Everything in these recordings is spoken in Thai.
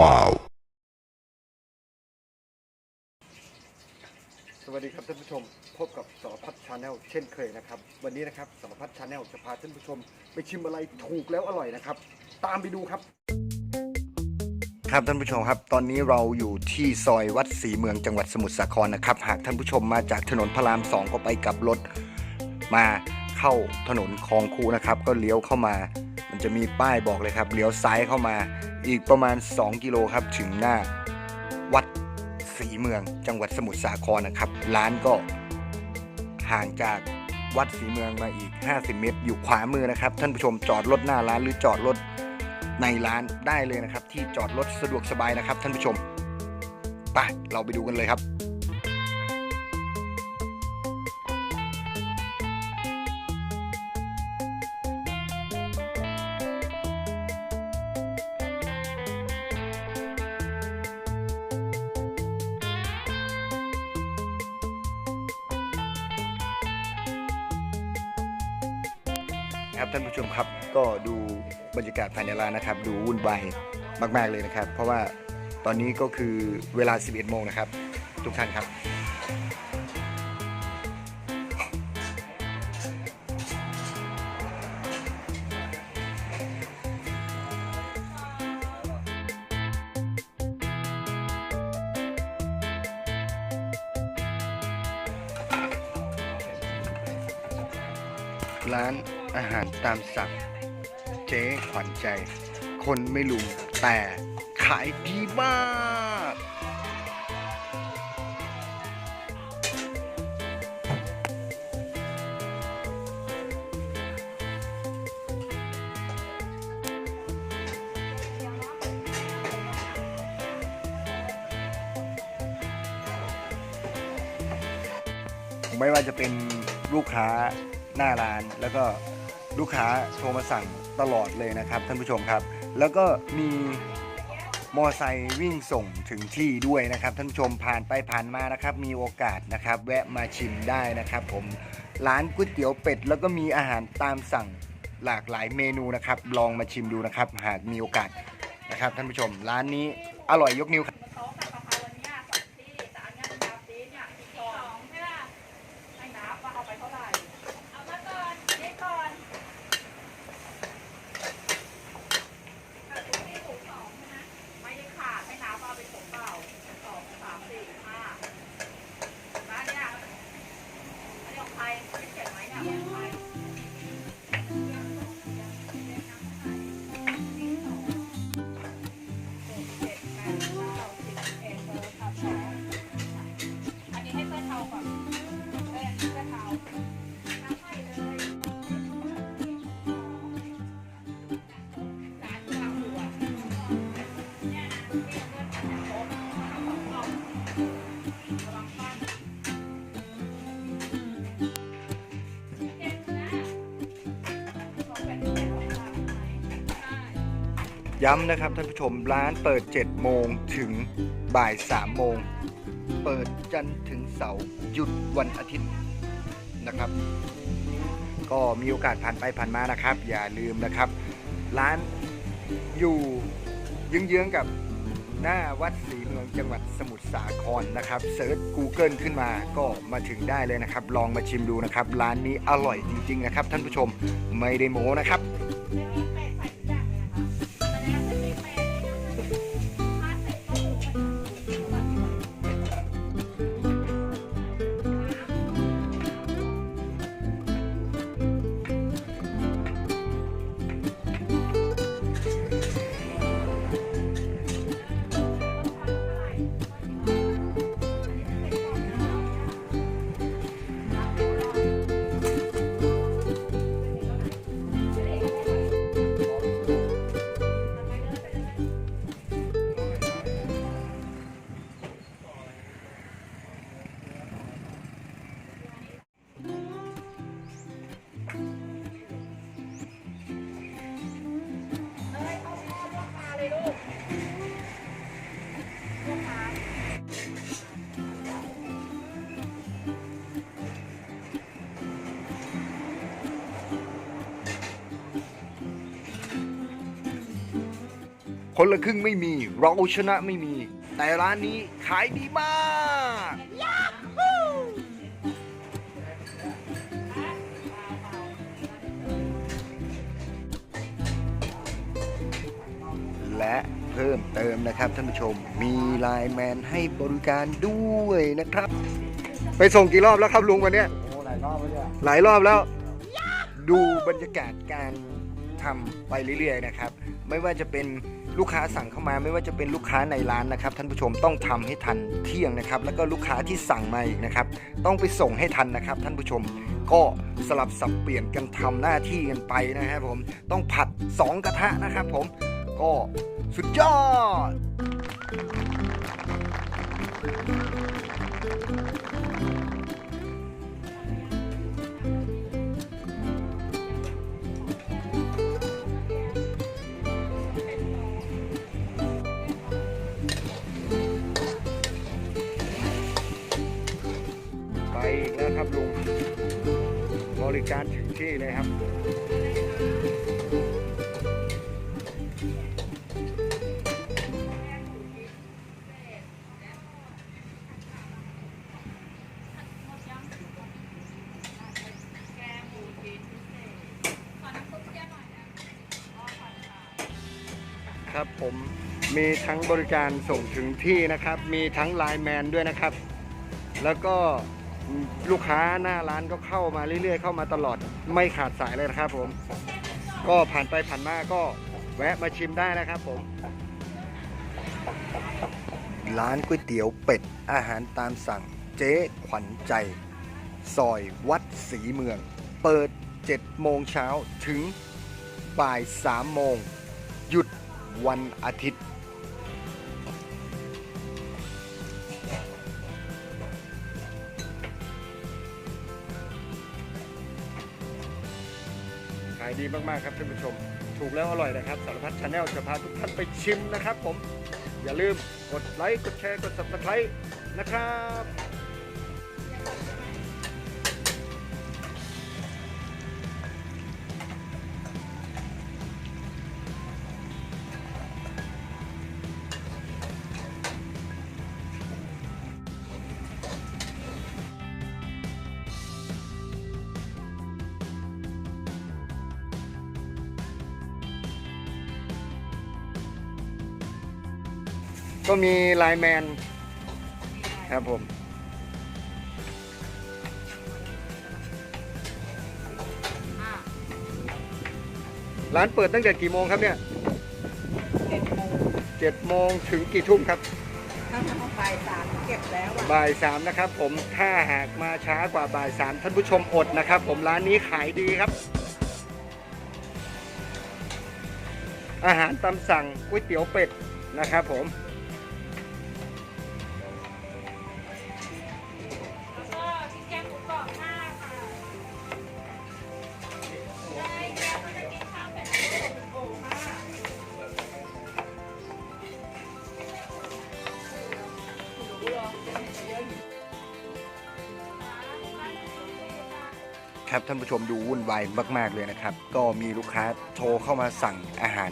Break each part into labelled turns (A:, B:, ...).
A: Wow.
B: สวัสดีครับท่านผู้ชม พบกับสารพัดชาแนลเช่นเคยนะครับ วันนี้นะครับสารพัดชาแนลจะพาท่านผู้ชม ไปชิมอะไรถูกแล้วอร่อยนะครับ ตามไปดูครับ ครับท่านผู้ชมครับ ตอนนี้เราอยู่ที่ซอยวัดศรีเมืองจังหวัดสมุทรสาครนะครับ หากท่านผู้ชมมาจากถนนพระรามสองก็ไปกับรถมาเข้าถนนคลองคูนะครับ ก็เลี้ยวเข้ามา มันจะมีป้ายบอกเลยครับ เลี้ยวซ้ายเข้ามา อีกประมาณ 2 กิโลครับถึงหน้าวัดศรีเมือง จังหวัดสมุทรสาครนะครับ ร้านก็ห่างจากวัดศรีเมืองมาอีก 50 เมตร อยู่ขวามือนะครับ ท่านผู้ชมจอดรถหน้าร้านหรือจอดรถในร้านได้เลยนะครับ ที่จอดรถสะดวกสบายนะครับ ท่านผู้ชมไปเราไปดูกันเลยครับ ครับท่านผู้ชมครับก็ดูบรรยากาศภายในร้านนะครับ ดูวุ่นวายมาก ๆเลยนะครับ เพราะว่าตอนนี้ก็คือเวลา 11 โมงนะครับ ทุกท่านครับ ร้าน อาหารตามสั่ง เจ๊ขวัญใจ คนไม่ลุมแต่ขายดีมาก ไม่ว่าจะเป็นลูกค้าหน้าร้านแล้วก็ ลูกค้าโทรมาสั่งตลอดเลยนะครับท่านผู้ชมครับ แล้วก็มีมอไซค์วิ่งส่งถึงที่ด้วยนะครับ ท่านผู้ชมผ่านไปผ่านมานะครับ มีโอกาสนะครับ แวะมาชิมได้นะครับ ผมร้านก๋วยเตี๋ยวเป็ด แล้วก็มีอาหารตามสั่งหลากหลายเมนูนะครับ ลองมาชิมดูนะครับ หากมีโอกาสนะครับ ท่านผู้ชม ร้านนี้อร่อยยกนิ้วครับ
C: ย้ำนะ
B: ครับท่านผู้ชมร้านเปิด 7 โมงถึงบ่าย 3 โมง เปิดจันทร์ถึงเสาร์หยุดวันอาทิตย์นะครับ ก็มีโอกาสผ่านไปผ่านมานะครับ อย่าลืมนะครับ ร้านอยู่เยื้องๆกับหน้าวัดศรีเมืองจังหวัดสมุทรสาครนะครับเซิร์ช Google ขึ้นมาก็มาถึงได้เลยนะครับ ลองมาชิมดูนะครับ ร้านนี้อร่อยจริง ๆ นะครับ ท่านผู้ชมไม่ได้โม้นะครับ คนละครึ่งไม่มี เราชนะไม่มี แต่ร้านนี้ขายดีมากและเพิ่มเติมนะครับท่านผู้ชมมีไลน์แมนให้บริการด้วยนะครับ ไปส่งกี่รอบแล้วครับลุงวันเนี้ย
A: โอ้หลายรอบแล้วเนี่ย
B: หลายรอบแล้ว ดูบรรยากาศการทำไปเรื่อยๆนะครับ ไม่ว่าจะเป็น ลูกค้าสั่งเข้ามาไม่ว่าจะเป็นลูกค้าในร้านนะครับ ท่านผู้ชมต้องทำให้ทันเที่ยงนะครับ แล้วก็ลูกค้าที่สั่งมาอีกนะครับ ต้องไปส่งให้ทันนะครับ ท่านผู้ชมก็สลับสับเปลี่ยนกันทำหน้าที่กันไปนะครับผมต้องผัด 2 กระทะนะครับผมก็สุดยอด ริการถึงที่เลยครับ ครับผมมีทั้งบริการส่งถึงที่นะครับ มีทั้งไลน์แมนด้วยนะครับ แล้วก็ ลูกค้าหน้าร้านก็เข้ามาเรื่อยๆ เข้ามาตลอดไม่ขาดสายเลยนะครับผม ก็ผ่านไปผ่านมาก็แวะมาชิมได้นะครับผม ร้านก๋วยเตี๋ยวเป็ดอาหารตามสั่งเจ๊ขวัญใจ ซอยวัดศรีเมือง เปิด 7 โมงเช้าถึงบ่าย 3 โมง หยุดวันอาทิตย์ ดีมากๆครับท่านผู้ชม ถูกแล้วอร่อยนะครับสารพัดชาแนลจะพาทุกท่านไปชิมนะครับผม อย่าลืมกดไลค์กดแชร์กด subscribe นะครับ ก็มีไลน์แมนครับผม
C: อะ
B: ร้านเปิดตั้งแต่กี่โมงครับเนี่ย
C: เจ็ดโมง
B: เจ็ดโมงถึงกี่ทุ่มครับ
C: ถ้าทำบ่ายสามเก็บแล้วอะ
B: บ่ายสามนะครับ ผมถ้าหากมาช้ากว่าบ่ายสามท่านผู้ชมอดนะครับ ผมร้านนี้ขายดีครับ อาหารตามสั่งก๋วยเตี๋ยวเป็ดนะครับผม
C: ค
B: รับท่านผู้ชมดูวุ่นวายมาก ๆ เลยนะครับ ก็มีลูกค้าโทรเข้ามาสั่งอาหาร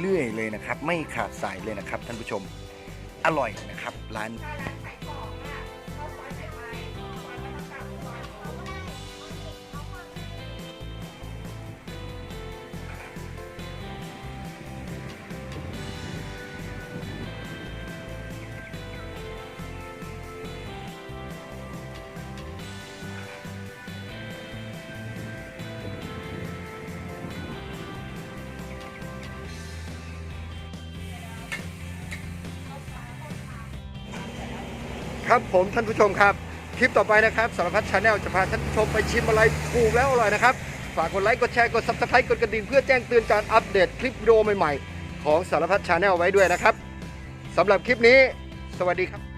B: เรื่อย ๆ เลยนะครับ ไม่ขาดสายเลยนะครับท่านผู้ชมอร่อยนะครับร้าน ครับผมท่านผู้ชมครับ คลิปต่อไปนะครับสารพัดชาแนลจะพาท่านผู้ชมไปชิมอะไรถูกแล้วอร่อยนะครับ ฝากกดไลค์กดแชร์กดซับสไครต์กดกระดิ่งเพื่อแจ้งเตือนการอัปเดตคลิปวิดีโอใหม่ๆ ของสารพัดชาแนลไว้ด้วยนะครับสำหรับคลิปนี้ สวัสดีครับ